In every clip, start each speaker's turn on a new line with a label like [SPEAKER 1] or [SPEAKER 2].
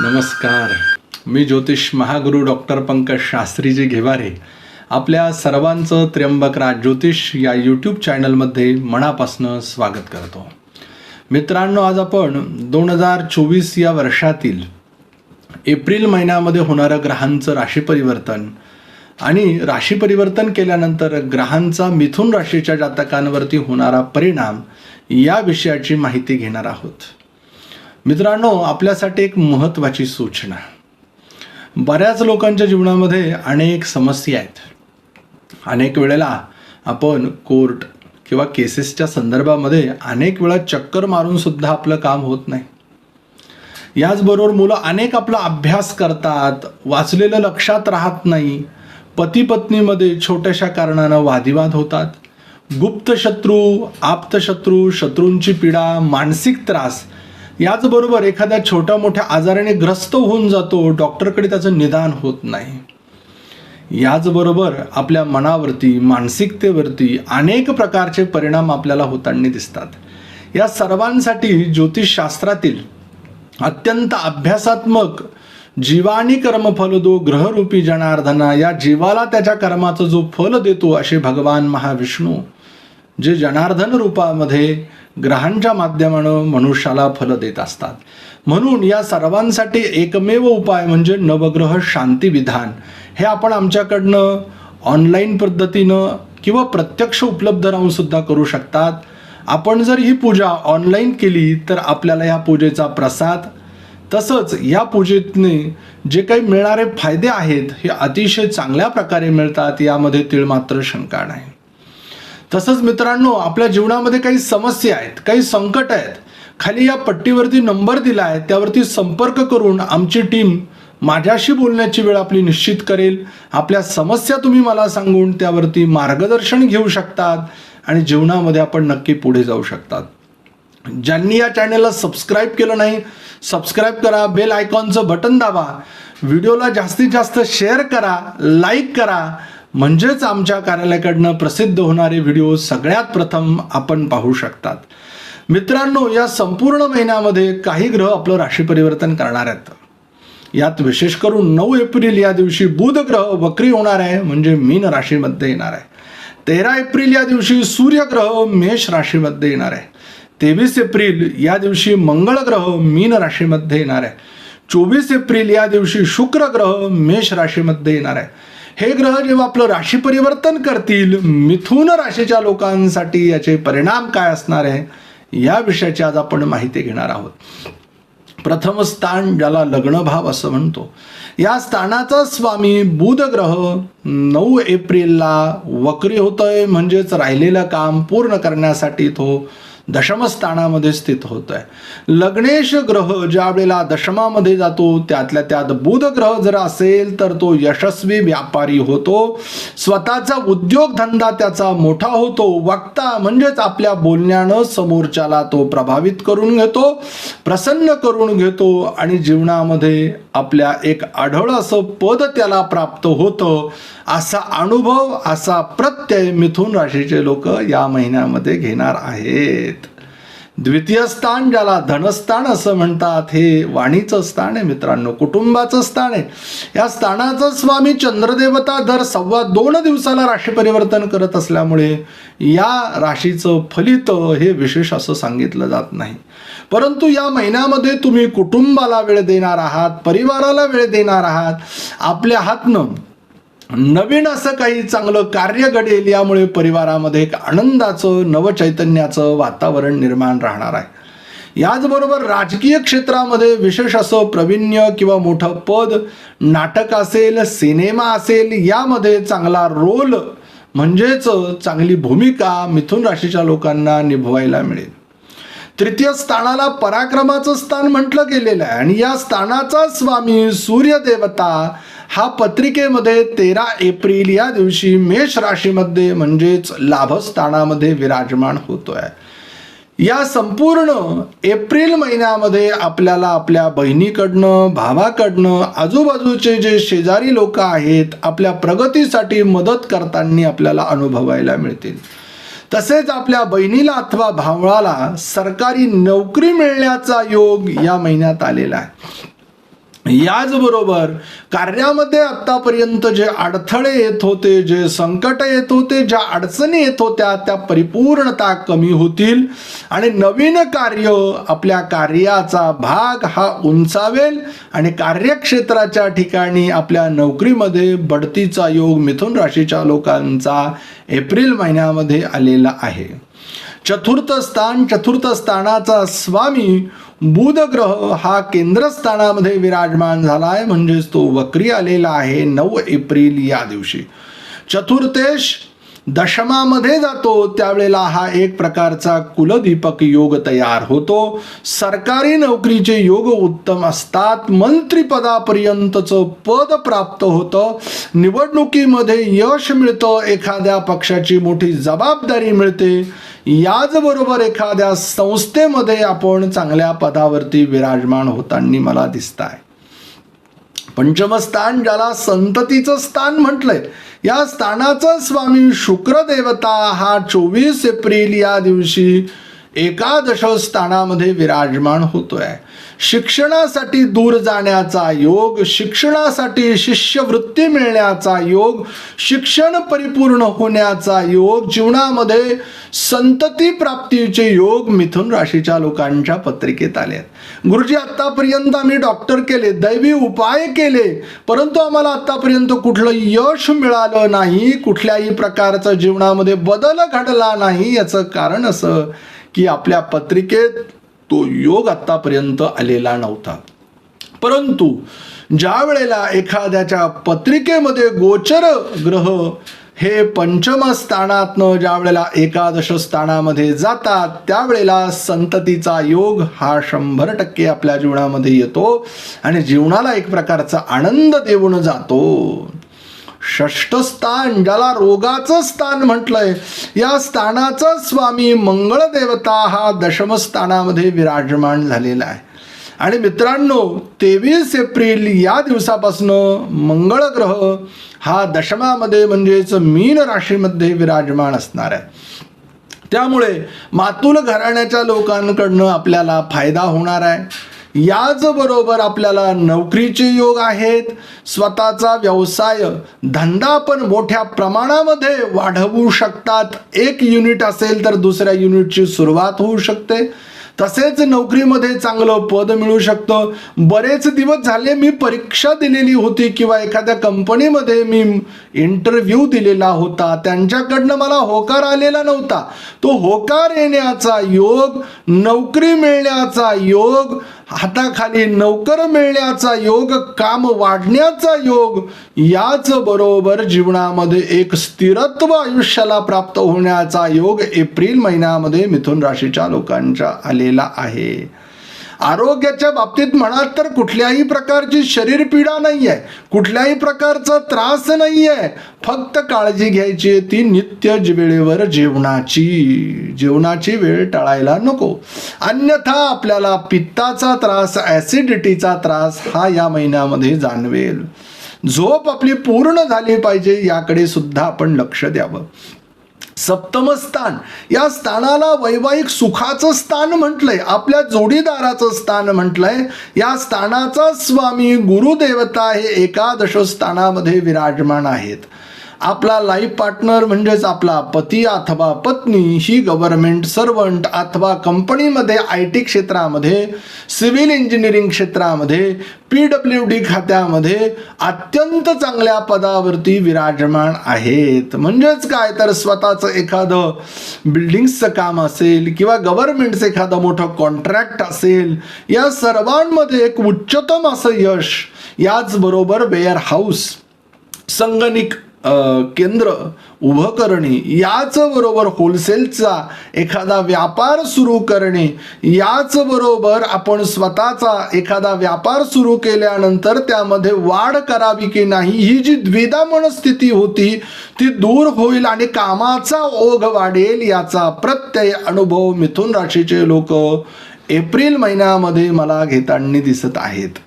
[SPEAKER 1] नमस्कार. मी ज्योतिष महागुरु डॉक्टर पंकज शास्त्रीजी घेवारे. आपल्या सर्वांचं त्र्यंबकराज ज्योतिष या यूट्यूब चॅनलमध्ये मनापासनं स्वागत करतो. मित्रांनो आज आपण दोन हजार चोवीस या वर्षातील एप्रिल महिन्यामध्ये होणारं ग्रहांचं राशी परिवर्तन आणि राशी परिवर्तन केल्यानंतर ग्रहांचा मिथुन राशीच्या जातकांवरती होणारा परिणाम या विषयाची माहिती घेणार आहोत. मित्रांनो आपल्यासाठी एक महत्त्वाची सूचना. बऱ्याच लोकांच्या जीवनामध्ये अनेक समस्या आहेत. अनेक वेळेला आपण कोर्ट किंवा केसेसच्या संदर्भामध्ये अनेक वेळा चक्कर मारून सुद्धा आपलं काम होत नाही. याचबरोबर मुलं अनेक आपला अभ्यास करतात वाचलेलं लक्षात राहत नाही पती पत्नीमध्ये छोट्याशा कारणानं वादिवाद होतात. गुप्त शत्रू आप्तशत्रू शत्रूंची पीडा मानसिक त्रास याचबरोबर एखाद्या छोट्या मोठ्या आजाराने ग्रस्त होऊन जातो डॉक्टरकडे त्याचं निदान होत नाही. याचबरोबर आपल्या मनावरती मानसिकतेवरती अनेक प्रकारचे परिणाम आपल्याला होताना दिसतात. या सर्वांसाठी ज्योतिषशास्त्रातील अत्यंत अभ्यासात्मक जीवानी कर्मफलदो ग्रहरूपी जनार्दना या जीवाला त्याच्या कर्माचं जो फल देतो असे भगवान महाविष्णू जे जनार्दन रूपामध्ये ग्रहांच्या माध्यमानं मनुष्याला फल देत असतात. म्हणून या सर्वांसाठी एकमेव उपाय म्हणजे नवग्रह शांती विधान. हे आपण आमच्याकडनं ऑनलाईन पद्धतीनं किंवा प्रत्यक्ष उपलब्ध राहून सुद्धा करू शकतात. आपण जर ही पूजा ऑनलाईन केली तर आपल्याला या पूजेचा प्रसाद तसंच या पूजेतने जे काही मिळणारे फायदे आहेत हे अतिशय चांगल्या प्रकारे मिळतात. यामध्ये तिळमात्र शंका नाही. तसंच मित्रांनो आपल्या जीवनामध्ये काही समस्या आहेत काही संकट आहेत. खाली या पट्टीवरती नंबर दिला आहे त्यावरती संपर्क करून आमची टीम माझ्याशी बोलण्याची वेळ आपली निश्चित करेल. आपल्या समस्या तुम्ही मला सांगून त्यावरती मार्गदर्शन घेऊ शकतात आणि जीवनामध्ये आपण नक्की पुढे जाऊ शकतात. ज्यांनी या चॅनलला सबस्क्राईब केलं नाही सबस्क्राईब करा बेल आयकॉनचं बटन दाबा. व्हिडिओला जास्तीत जास्त शेअर करा लाईक करा म्हणजेच आमच्या कार्यालयाकडनं प्रसिद्ध होणारे व्हिडिओ सगळ्यात प्रथम आपण पाहू शकतात. मित्रांनो या संपूर्ण महिन्यामध्ये काही ग्रह आपलं राशी परिवर्तन करणार आहेत. यात विशेष करून नऊ एप्रिल या दिवशी बुध ग्रह वक्री होणार आहे म्हणजे मीन राशीमध्ये येणार आहे. तेरा एप्रिल या दिवशी सूर्यग्रह मेष राशीमध्ये येणार आहे. तेवीस एप्रिल या दिवशी मंगळ ग्रह मीन राशीमध्ये येणार आहे. चोवीस एप्रिल या दिवशी शुक्र ग्रह मेष राशीमध्ये येणार आहे. हे ग्रह जेव्हा आपलं राशी परिवर्तन करतील मिथून राशीच्या लोकांसाठी याचे परिणाम काय असणार आहे? या विषयाची आज आपण माहिती घेणार आहोत. प्रथम स्थान ज्याला लग्नभाव असं म्हणतो. या स्थानाचा स्वामी बुध ग्रह नऊ एप्रिलला वक्री होतोय म्हणजेच राहिलेलं काम पूर्ण करण्यासाठी तो दशमस्थानामध्ये स्थित होत आहे लग्नेश ग्रह ज्या वेळेला दशमामध्ये जातो त्यातल्या त्यात बुध ग्रह जर असेल तर तो यशस्वी व्यापारी होतो. स्वतःचा उद्योगधंदा त्याचा मोठा होतो. वक्ता म्हणजेच आपल्या बोलण्यानं समोरच्याला तो प्रभावित करून घेतो प्रसन्न करून घेतो आणि जीवनामध्ये आपल्या एक आढळ असं पद त्याला प्राप्त होतं. असा अनुभव असा प्रत्यय मिथुन राशीचे लोक या महिन्यामध्ये घेणार आहेत. द्वितीय स्थान ज्याला धनस्थान असं म्हणतात हे वाणीचं स्थान आहे मित्रांनो कुटुंबाचं स्थान आहे. या स्थानाचं स्वामी चंद्रदेवता दर सव्वा दोन दिवसाला राशी परिवर्तन करत असल्यामुळे या राशीचं फलित हे विशेष असं सांगितलं जात नाही. परंतु या महिन्यामध्ये तुम्ही कुटुंबाला वेळ देणार आहात परिवाराला वेळ देणार आहात. आपल्या हातनं नवीन असं काही चांगलं कार्य घडेल यामुळे परिवारामध्ये एक आनंदाचं नवचैतन्याचं वातावरण निर्माण राहणार आहे. याचबरोबर राजकीय क्षेत्रामध्ये विशेष असं प्रवीण्य किंवा मोठं पद नाटक असेल सिनेमा असेल यामध्ये चांगला रोल म्हणजेच चांगली भूमिका मिथुन राशीच्या लोकांना निभवायला मिळेल. तृतीय स्थानाला पराक्रमाचं स्थान म्हटलं गेलेलं आहे आणि या स्थानाचा स्वामी सूर्यदेवता हा पत्रिकेमध्ये तेरा एप्रिल या दिवशी मेष राशीमध्ये म्हणजेच लाभस्थानामध्ये विराजमान होतोय. या संपूर्ण एप्रिल महिन्यामध्ये आपल्याला आपल्या बहिणीकडनं भावाकडनं आजूबाजूचे जे शेजारी लोक आहेत आपल्या प्रगतीसाठी मदत करताना आपल्याला अनुभवायला मिळतील. तसेच आपल्या बहिणीला अथवा भावाला सरकारी नोकरी मिळण्याचा योग या महिन्यात आलेला आहे. याचबरोबर कार्यामध्ये आत्तापर्यंत जे अडथळे येत होते जे संकट येत होते ज्या अडचणी येत होत्या त्या परिपूर्णता कमी होतील आणि नवीन कार्य आपल्या कार्याचा भाग हा उंचावेल आणि कार्यक्षेत्राच्या ठिकाणी आपल्या नोकरीमध्ये बढतीचा योग मिथुन राशीच्या लोकांचा एप्रिल महिन्यामध्ये आलेला आहे. चतुर्थ स्थान चतुर्थ स्थानाचा स्वामी बुध ग्रह हा केंद्रस्थानामध्ये विराजमान झाला आहे म्हणजेच तो वक्री आलेला आहे नऊ एप्रिल या दिवशी. चतुर्थेश दशमामध्ये जातो त्यावेळेला हा एक प्रकारचा कुलदीपक योग तयार होतो. सरकारी नोकरीचे योग उत्तम असतात मंत्रिपदापर्यंतचं पद प्राप्त होतं. निवडणुकीमध्ये यश मिळतं एखाद्या पक्षाची मोठी जबाबदारी मिळते. याचबरोबर एखाद्या संस्थेमध्ये आपण चांगल्या पदावरती विराजमान होताना मला दिसत आहे पंचमस्थान ज्याला संततीचं स्थान म्हटलंय या स्थानाचा स्वामी शुक्रदेवता हा चोवीस एप्रिल या दिवशी एकादश स्थानामध्ये विराजमान होतोय. शिक्षणासाठी दूर जाण्याचा योग शिक्षणासाठी शिष्यवृत्ती मिळण्याचा योग शिक्षण परिपूर्ण होण्याचा योग जीवनामध्ये संतती प्राप्तीचे योग मिथुन राशीच्या लोकांच्या पत्रिकेत आले आहेत. गुरुजी आतापर्यंत आम्ही डॉक्टर केले दैवी उपाय केले परंतु आम्हाला आतापर्यंत कुठलं यश मिळालं नाही कुठल्याही प्रकारचं जीवनामध्ये बदल घडला नाही याचं कारण असं की आपल्या पत्रिकेत तो योग आत्तापर्यंत आलेला नव्हता. परंतु ज्या वेळेला एखाद्याच्या पत्रिकेमध्ये गोचर ग्रह हे पंचम स्थानातनं ज्या वेळेला एकादश स्थानामध्ये जातात त्यावेळेला संततीचा योग हा शंभर टक्के आपल्या जीवनामध्ये येतो आणि जीवनाला एक प्रकारचा आनंद देऊन जातो. षष्ठ स्थान ज्याला रोगाचं स्थान म्हटलंय या स्थानाचा स्वामी मंगळदेवता हा दशम स्थानामध्ये विराजमान झालेला आहे. आणि मित्रांनो तेवीस एप्रिल या दिवसापासून मंगळ ग्रह हा दशमामध्ये म्हणजेच मीन राशीमध्ये विराजमान असणार आहे. त्यामुळे मातुल घराण्याच्या लोकांकडनं आपल्याला फायदा होणार आहे. याचबरोबर आपल्याला नोकरीचे योग आहेत. स्वतःचा व्यवसाय धंदा पण मोठ्या प्रमाणामध्ये वाढवू शकतात. एक युनिट असेल तर दुसऱ्या युनिटची सुरुवात होऊ शकते. तसेच नोकरीमध्ये चांगलं पद मिळू शकतं. बरेच दिवस झाले मी परीक्षा दिलेली होती किंवा एखाद्या कंपनीमध्ये मी इंटरव्ह्यू दिलेला होता. त्यांच्याकडनं मला होकार आलेला नव्हता. तो होकार येण्याचा योग नोकरी मिळण्याचा योग हाताखाली नोकर मिळण्याचा योग काम वाढण्याचा योग याच बरोबर जीवनामध्ये एक स्थिरत्व आयुष्याला प्राप्त होण्याचा योग एप्रिल महिन्यामध्ये मिथुन राशीच्या लोकांच्या आलेला आहे. आरोग्याच्या बाबतीत म्हणाल तर कुठल्याही प्रकारची शरीर पीडा नाही आहे कुठल्याही प्रकारचा त्रास नाही आहे फक्त काळजी घ्यायची आहे ती नित्य वेळेवर जेवणाची. जेवणाची वेळ टाळायला नको. अन्यथा आपल्याला पित्ताचा त्रास ॲसिडिटीचा त्रास हा या महिन्यामध्ये जाणवेल. झोप आपली पूर्ण झाली पाहिजे याकडे सुद्धा आपण लक्ष द्यावं. सप्तम स्थान. या स्थानाला वैवाहिक सुखाचं स्थान म्हटलंय. आपल्या जोडीदाराचं स्थान म्हटलंय. या स्थानाचा स्वामी गुरुदेवता हे एकादश स्थानामध्ये विराजमान आहेत. आपला लाईफ पार्टनर म्हणजेच आपला पती अथवा पत्नी ही गव्हर्नमेंट सर्वंट अथवा कंपनीमध्ये आय टी क्षेत्रामध्ये सिव्हिल इंजिनिअरिंग क्षेत्रामध्ये पी डब्ल्यू डी खात्यामध्ये अत्यंत चांगल्या पदावरती विराजमान आहेत. म्हणजेच काय? तर स्वतःचं एखादं बिल्डिंग्सचं काम असेल किंवा गव्हर्नमेंटचं एखादं मोठं कॉन्ट्रॅक्ट असेल या सर्वांमध्ये एक उच्चतम असं यश याचबरोबर वेअर हाऊस संगणिक केंद्र उभं करणे याचबरोबर होलसेलचा एखादा व्यापार सुरू करणे याचबरोबर आपण स्वतःचा एखादा व्यापार सुरू केल्यानंतर त्यामध्ये वाढ करावी की नाही ही जी द्विधा मनस्थिती होती ती दूर होईल आणि कामाचा ओघ वाढेल याचा प्रत्यय अनुभव मिथुन राशीचे लोक एप्रिल महिन्यामध्ये मला घेताना दिसत आहेत.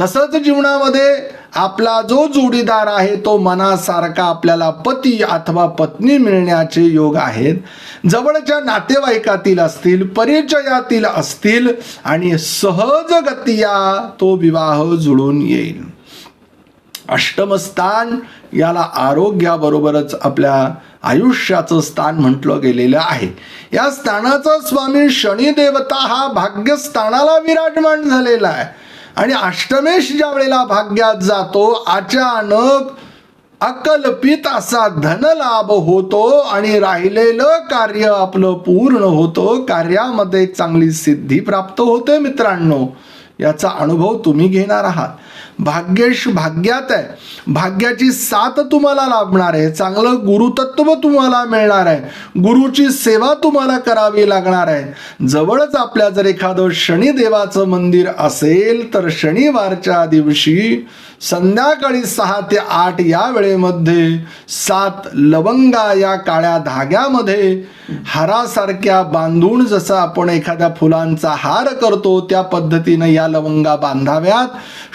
[SPEAKER 1] तसंच जीवनामध्ये आपला जो जोडीदार आहे तो मनासारखा आपल्याला पती अथवा पत्नी मिळण्याचे योग आहेत. जवळच्या नातेवाईकातील असतील परिचयातील असतील आणि सहजगतिया तो विवाह जुळून येईल. अष्टमस्थान याला आरोग्याबरोबरच आपल्या आयुष्याचं स्थान म्हटलं गेलेलं आहे. या स्थानाचा स्वामी शनी देवता हा भाग्यस्थानाला विराजमान झालेला आहे. आणि अष्टमेश ज्या वेळेला भाग्यात जातो अचानक अकल्पित असा धनलाभ होतो आणि राहिलेलं कार्य आपलं पूर्ण होतं. कार्यामध्ये एक चांगली सिद्धी प्राप्त होते मित्रांनो. याचा अनुभव तुम्ही घेणार आहात. भाग्येश भाग्यात आहे. भाग्याची साथ तुम्हाला लाभणार आहे. चांगलं गुरुतत्व तुम्हाला मिळणार आहे. गुरुची सेवा तुम्हाला करावी लागणार आहे. जवळच आपल्या जर एखादं शनिदेवाचं मंदिर असेल तर शनिवारच्या दिवशी संध्याकाळी सहा ते आठ या वेळेमध्ये सात लवंगा या काळ्या धाग्यामध्ये हारासारख्या बांधून जसं आपण एखाद्या फुलांचा हार करतो त्या पद्धतीनं या लवंगा बांधाव्यात.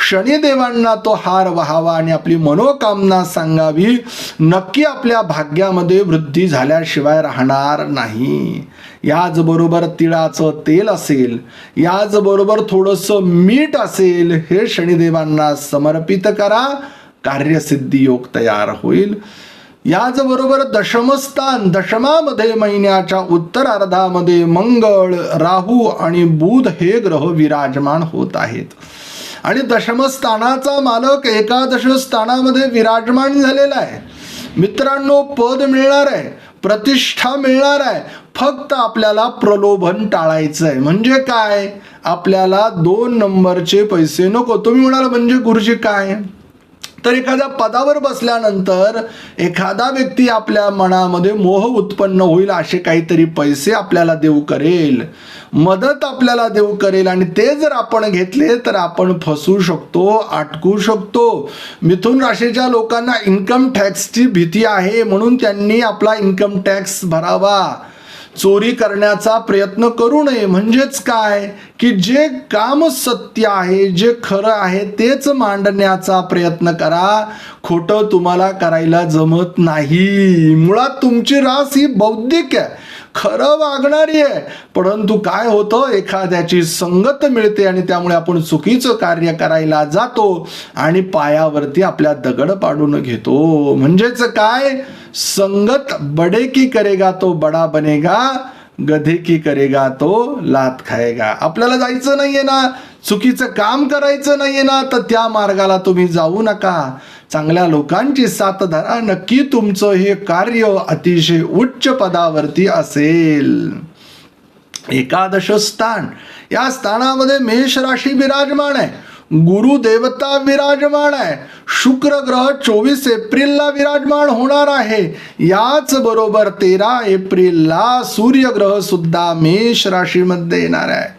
[SPEAKER 1] शनिदेवांना तो हार व्हावा आणि आपली मनोकामना सांगावी. नक्की आपल्या भाग्यामध्ये वृद्धी झाल्याशिवाय राहणार नाही. याचबरोबर तिळाचं तेल असेल याचबरोबर थोडंसं मीठ असेल हे शनिदेवांना समर्पित करा कार्यसिद्धी योग तयार होईल. याचबरोबर दशमस्थान दशमामध्ये महिन्याच्या उत्तरार्धामध्ये मंगळ राहू आणि बुध हे ग्रह विराजमान होत आहेत. आणि दशमस्थानाचा मालक एकादश स्थानामध्ये विराजमान झालेला आहे. मित्रांनो पद मिळणार आहे प्रतिष्ठा मिळणार आहे फक्त आपल्याला प्रलोभन टाळायचं आहे म्हणजे काय? आपल्याला दोन नंबरचे पैसे नको. तुम्ही म्हणाल म्हणजे गुरुजी काय? तर एखाद्या पदावर बसल्यानंतर एखादा व्यक्ती आपल्या मनामध्ये मोह उत्पन्न होईल असे काहीतरी पैसे आपल्याला देऊ करेल. मदत आपल्याला देऊ करेल. आणि ते जर आपण घेतले तर आपण फसू शकतो अटकू शकतो. मिथुन राशीच्या लोकांना इन्कम टॅक्सची भीती आहे. म्हणून त्यांनी आपला इन्कम टॅक्स भरावा. चोरी करण्याचा प्रयत्न करू नये. म्हणजेच काय? की जे काम सत्य आहे जे खरं आहे तेच मांडण्याचा प्रयत्न करा. खोटं तुम्हाला करायला जमत नाही. मुळात तुमची रास ही बौद्धिक आहे. खरं वागणारी आहे. परंतु काय होतं? एखाद्याची संगत मिळते आणि त्यामुळे आपण चुकीचं कार्य करायला जातो आणि पायावरती आपल्या दगड पाडून घेतो. म्हणजेच काय? संगत बडे की करेगा तो बडा बनेगा गधे की करेगा तो लात खाएगा. आपल्याला जायचं नाहीये ना चुकीचं काम करायचं नाहीये ना तर त्या मार्गाला तुम्ही जाऊ नका. चांगल्या लोकांची साथ धरा नक्की तुमचं हे कार्य अतिशय उच्च पदावरती असेल. एकादश स्थान. या स्थानामध्ये मेष राशी विराजमान आहे. गुरु देवता विराजमान आहे. शुक्र ग्रह चोवीस एप्रिलला विराजमान होणार आहे. याच बरोबर तेरा एप्रिलला सूर्यग्रह सुद्धा मेष राशीमध्ये येणार आहे.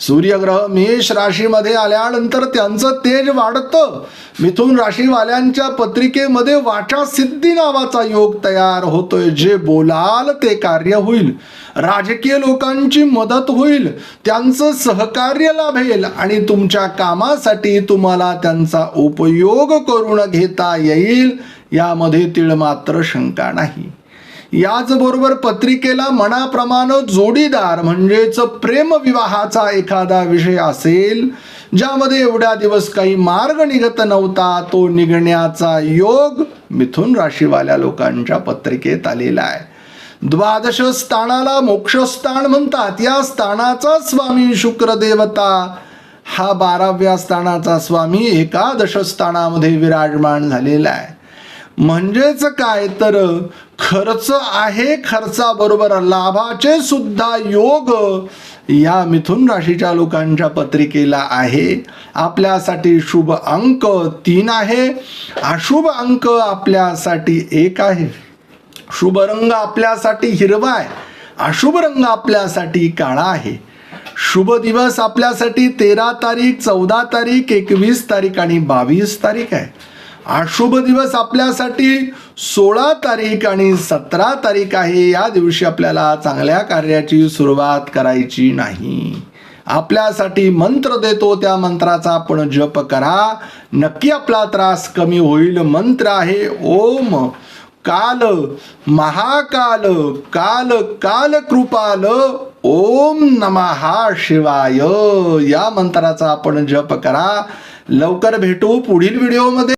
[SPEAKER 1] सूर्यग्रह मेष राशीमध्ये आल्यानंतर त्यांचं तेज वाढतं. मिथून राशीवाल्यांच्या पत्रिकेमध्ये वाचा सिद्धी नावाचा योग तयार होतोय. जे बोलाल ते कार्य होईल. राजकीय लोकांची मदत होईल. त्यांचं सहकार्य लाभेल. आणि तुमच्या कामासाठी तुम्हाला त्यांचा उपयोग करून घेता येईल. यामध्ये तिळ मात्र शंका नाही. याचबरोबर पत्रिकेला मनाप्रमाणे जोडीदार म्हणजेच प्रेमविवाहाचा एखादा विषय असेल ज्यामध्ये एवढ्या दिवस काही मार्ग निघत नव्हता तो निघण्याचा योग मिथुन राशीवाल्या लोकांच्या पत्रिकेत आलेला आहे. द्वादश स्थानाला मोक्षस्थान म्हणतात. या स्थानाचा स्वामी शुक्रदेवता. हा बाराव्या स्थानाचा स्वामी एकादश स्थानामध्ये विराजमान झालेला आहे. म्हणजेच काय? तर खर्च आहे खर्चाबरोबर लाभाचे सुद्धा योग या मिथुन राशीच्या लोकांच्या पत्रिकेला आहे. आपल्यासाठी शुभ अंक तीन आहे. अशुभ अंक आपल्यासाठी एक आहे. शुभ रंग आपल्यासाठी हिरवा आहे. अशुभ रंग आपल्यासाठी काळा आहे. शुभ दिवस आपल्यासाठी तेरा तारीख चौदा तारीख एकवीस तारीख आणि बावीस तारीख आहे. अशुभ दिवस आपल्यासाठी. सोळा तारीख आणि सतरा तारीख आहे. या दिवशी आपल्याला चांगल्या कार्याची सुरुवात करायची नाही. आपल्यासाठी मंत्र देतो. त्या मंत्राचा आपण जप करा. नक्की आपला त्रास कमी होईल. मंत्र आहे ओम काल महाकाल काल काल कृपाल ओम नमहा शिवाय. या मंत्राचा आपण जप करा. लवकर भेटू पुढील व्हिडिओमध्ये